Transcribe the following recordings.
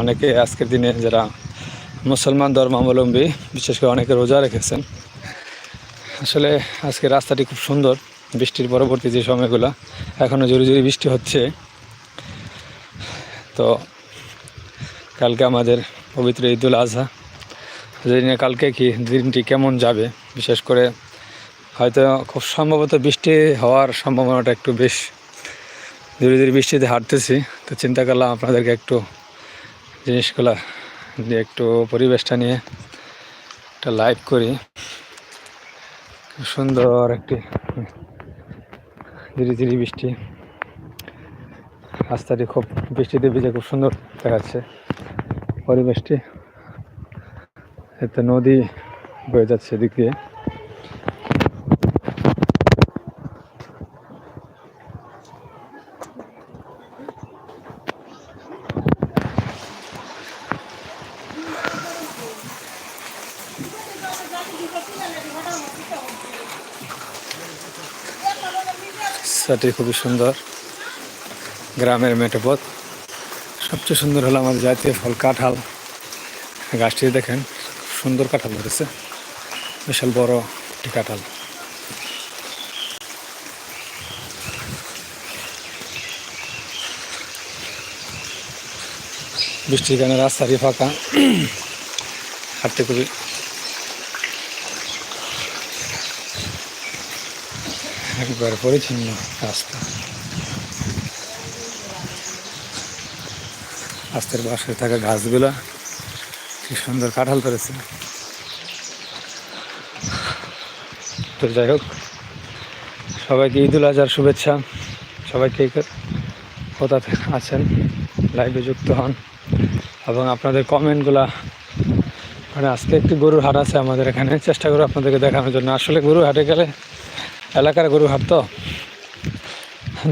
অনেকে আজকের দিনে যারা মুসলমান ধর্মাবলম্বী, বিশেষ করে অনেকে রোজা রেখেছেন। আসলে আজকে রাস্তাটি খুব সুন্দর, বৃষ্টির পরবর্তী যে সময়গুলো এখনও জোরে জোরে বৃষ্টি হচ্ছে। তো কালকে আমাদের পবিত্র ঈদুল আজহা জানি না কালকে কি দিনটি কেমন যাবে? বিশেষ করে হয়তো খুব সম্ভবত বৃষ্টি হওয়ার সম্ভাবনাটা একটু বেশ ধীরে ধীরে বৃষ্টিতে হাঁটতেছি। তো চিন্তা করলাম আপনাদেরকে একটু জিনিসগুলা দিয়ে একটু পরিবেশটা নিয়ে একটা লাইভ করি। সুন্দর একটি ধীরে ধীরে বৃষ্টি। রাস্তাটি খুব, বৃষ্টিতে ভিজে খুব সুন্দর দেখাচ্ছে পরিবেশটি। এতে নদী বয়ে যাচ্ছে এদিক দিয়ে। রাস্তাটি খুবই সুন্দর। গ্রামের মেঠো পথ। সবচেয়ে সুন্দর হলো আমাদের জাতীয় ফল কাঁঠাল। গাছটি দেখেন, সুন্দর কাঁঠাল ধরেছে। বিশাল বড় একটি কাঁঠাল। বৃষ্টির কারণে রাস্তাটি ফাঁকা। হাঁটতে খুবই একবার পরিচ্ছন্ন রাস্তা। রাস্তার পাশে থাকা গাছগুলো কি সুন্দর কাঁঠাল ধরেছে। তো যাই হোক, সবাইকে ঈদুল আজহার শুভেচ্ছা। সবাইকে কোথা আছেন, লাইভে যুক্ত হন। এবং আপনাদের কমেন্টগুলা মানে আজকে একটি গরুর হাট আছে আমাদের এখানে, চেষ্টা করব আপনাদেরকে দেখানোর জন্য। আসলে গরুর হাটে গেলে এলাকার গরু হাট তো।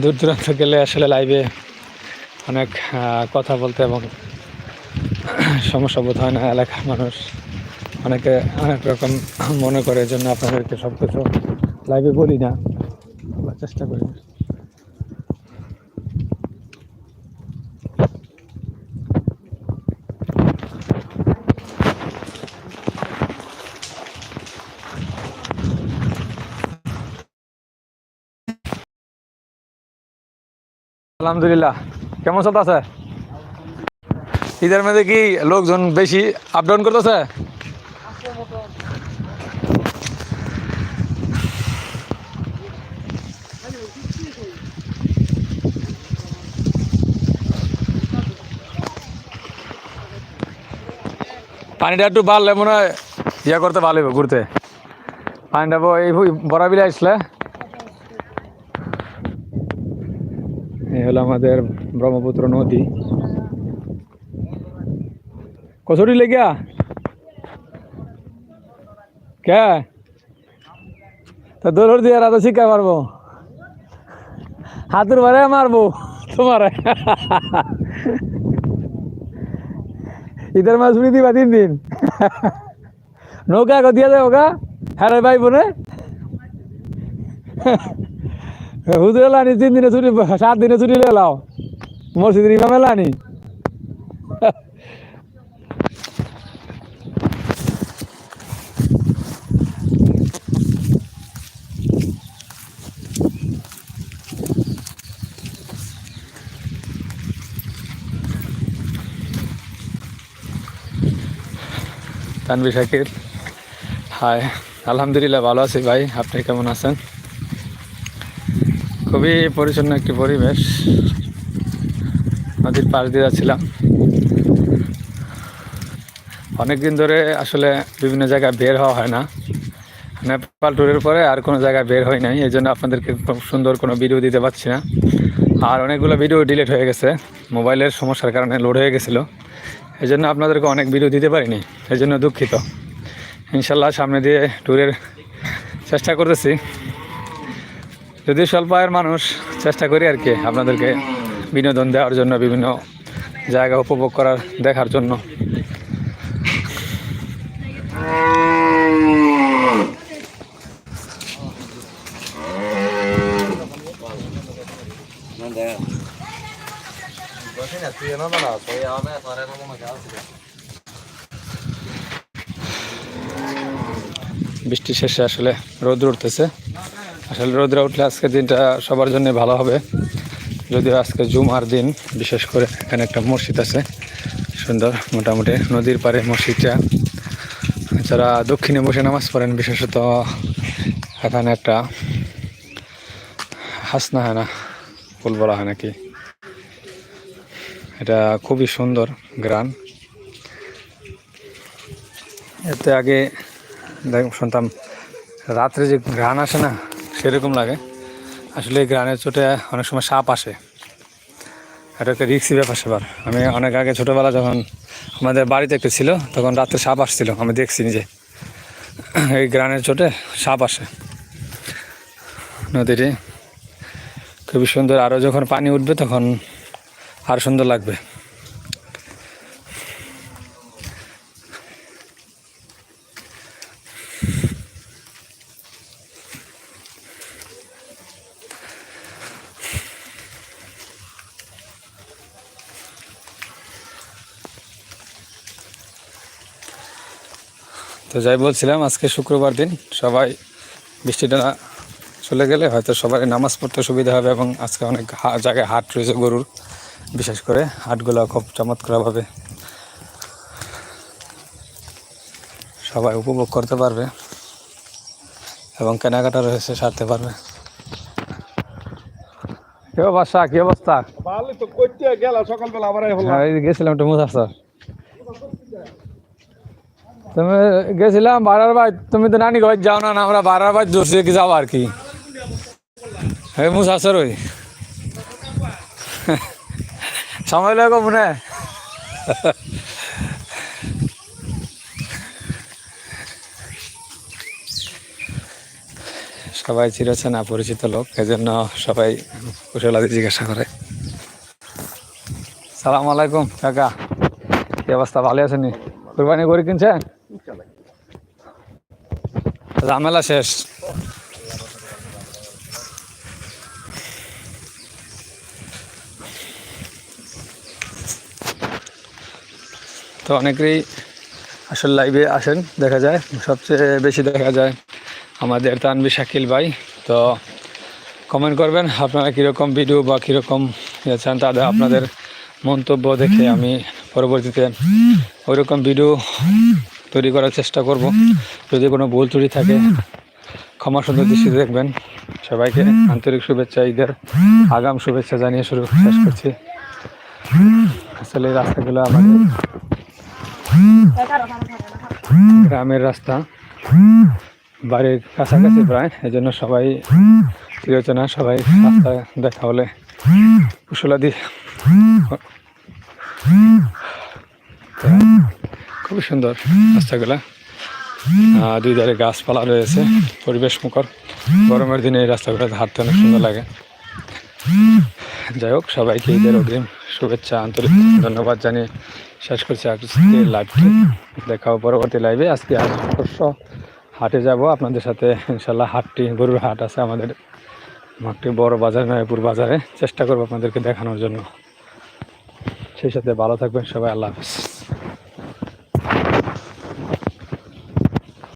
দূর দূরান্ত গেলে আসলে লাইভে অনেক কথা বলতে এবং সমস্যা বোধ হয় না এলাকার মানুষ। অনেকে অনেক রকম মনে করে জন্য আপনাদেরকে সব কিছু লাইভে বলি না চেষ্টা করি। আলহামদুলিল্লাহ। কেমন চলতেছে? ঈদের মধ্যে কি লোকজন বেশি আপ ডাউন করতেছে? পানিটা একটু বাড়লে মনে হয় ইয়া করতে ভালো ঘুরতে। পানিটা এই বড়া বিলে আসলে। হলো আমাদের ব্রহ্মপুত্র নদী। কচুরি লেগিয়া কে? তা দৌড় দিয়ে রাতে শিক্ষা পারব হাতুর মারে মারবো তোমার। ঈদের মাছ শুনি দিবা তিন দিন। নৌকা দিয়া যায় ওকা হ্যাঁ ভাই বোনে। হুজুরে লানি তিন দিনে ছুটি, সাত দিনে ছুটি লাও। মসজিদের ইমামে তানভি শাকির হাই আলহামদুলিল্লাহ ভালো আছি ভাই। আপনি কেমন আছেন? খুবই পরিচ্ছন্ন একটি পরিবেশ। নদীর পাশ দিয়ে যাচ্ছিলাম। অনেকদিন ধরে আসলে বিভিন্ন জায়গায় বের হওয়া হয় না। নেপাল ট্যুরের পরে আর কোনো জায়গায় বের হয় নাই এই জন্য আপনাদেরকে খুব সুন্দর কোনো ভিডিও দিতে পারছি না। আর অনেকগুলো ভিডিও ডিলিট হয়ে গেছে। মোবাইলের সমস্যার কারণে লোড হয়ে গেছিল। এই জন্য আপনাদেরকে অনেক ভিডিও দিতে পারিনি। এই জন্য দুঃখিত। ইনশাল্লাহ সামনে দিয়ে ট্যুরের চেষ্টা করতেছি। যদি স্বল্প আয়ের মানুষ চেষ্টা করি আর কি আপনাদেরকে বিনোদন দেওয়ার জন্য বিভিন্ন জায়গা উপভোগ করার দেখার জন্য। বৃষ্টি শেষে আসলে রোদ্র উঠতেছে। আসলে রোদ্র উঠলে আজকের দিনটা সবার জন্য ভালো হবে। যদিও আজকে জুমার দিন, বিশেষ করে এখানে একটা মসজিদ আছে। সুন্দর, মোটামুটি নদীর পাড়ে মসজিদটা। যারা দক্ষিণে বসে নামাজ পড়েন, বিশেষত এখানে একটা হাসনা হয় না ফুল বলা হয় নাকি? এটা খুবই সুন্দর গ্রান। এতে আগে শুনতাম, রাত্রে যে গ্রান আসে না সেরকম লাগে। আসলে গ্রানের চোটে অনেক সময় সাপ আসে। এটা একটা রিক্সি ব্যাপার সেবার আমি অনেক আগে ছোটোবেলা যখন আমাদের বাড়িতে একটা ছিল, তখন রাত্রে সাপ আসছিল, আমি দেখছি নিজে। এই গ্রানের চোটে সাপ আসে। নদীটি খুবই সুন্দর। আরও যখন পানি উঠবে তখন আরও সুন্দর লাগবে। তো যাই বলছিলাম আজকে শুক্রবার দিন সবাই বৃষ্টিটা না চলে গেলে হয়তো সবাই নামাজ পড়তে সুবিধা হবে এবং আজকে অনেক জায়গায় হাট রয়েছে গরুর বিশেষ করে হাটগুলো খুব চমৎকারভাবে সবাই উপভোগ করতে পারবে এবং কেনাকাটা রয়েছে সারতে পারবে। কি অবস্থা? কি অবস্থা? হ্যাঁ, গেছিলাম একটু মুসাফর তুমি গেছিলাম বারার ভাই তুমি তো নানি ঘর যাও না আমরা বারার ভাই ধরছি কি যাব আর কি। এই মুসাফর ওই সময় লাগো মনে? সবাই চিরছে না পরিচিত লোক, এজন্য সবাই কুশলাদি জিজ্ঞাসা করে। সালাম আলাইকুম, কাকা। কি অবস্থা, ভালো আছেন কুরবানি করে কিনছেন? ঝামেলা শেষ। তো অনেকেই আসল লাইভে আসেন, দেখা যায়। সবচেয়ে বেশি দেখা যায় আমাদের তানবি শাকিল ভাই। তো কমেন্ট করবেন, আপনারা কীরকম ভিডিও বা কীরকম ইয়ে চান, তাদের আপনাদের মন্তব্য দেখে আমি পরবর্তীতে ওইরকম ভিডিও তৈরি করার চেষ্টা করব। যদি কোনো ভুল ত্রুটি থাকে, ক্ষমা সুন্দর দৃষ্টিতে দেখবেন। সবাইকে আন্তরিক শুভেচ্ছা, ঈদের আগাম শুভেচ্ছা জানিয়ে শুরু শেষ করছি। আসলে এই রাস্তাগুলো আমাদের গ্রামের রাস্তা, বাড়ির কাছাকাছি প্রায় এই জন্য সবাই বিবেচনা সবাই রাস্তা দেখা হলে কুশলাদি। খুবই সুন্দর রাস্তাগুলা। দুই ধারে গাছপালা রয়েছে, পরিবেশ মুখর। গরমের দিনে এই রাস্তাগুলো হাঁটতে অনেক সুন্দর লাগে। যাই হোক, সবাইকে ঈদের অগ্রিম শুভেচ্ছা, আন্তরিক ধন্যবাদ জানিয়ে শেষ করছি আজকে লাইভটি দেখাও পরবর্তী লাইভে আজকে আজ অবশ্য হাটে যাব। আপনাদের সাথে ইনশাল্লাহ হাটটি, গরুর হাট আছে আমাদের। একটি বড় বাজার নয়পুর বাজারে। চেষ্টা করব আপনাদেরকে দেখানোর জন্য। সেই সাথে ভালো থাকবেন। সবাই আল্লাহ হাফিজ।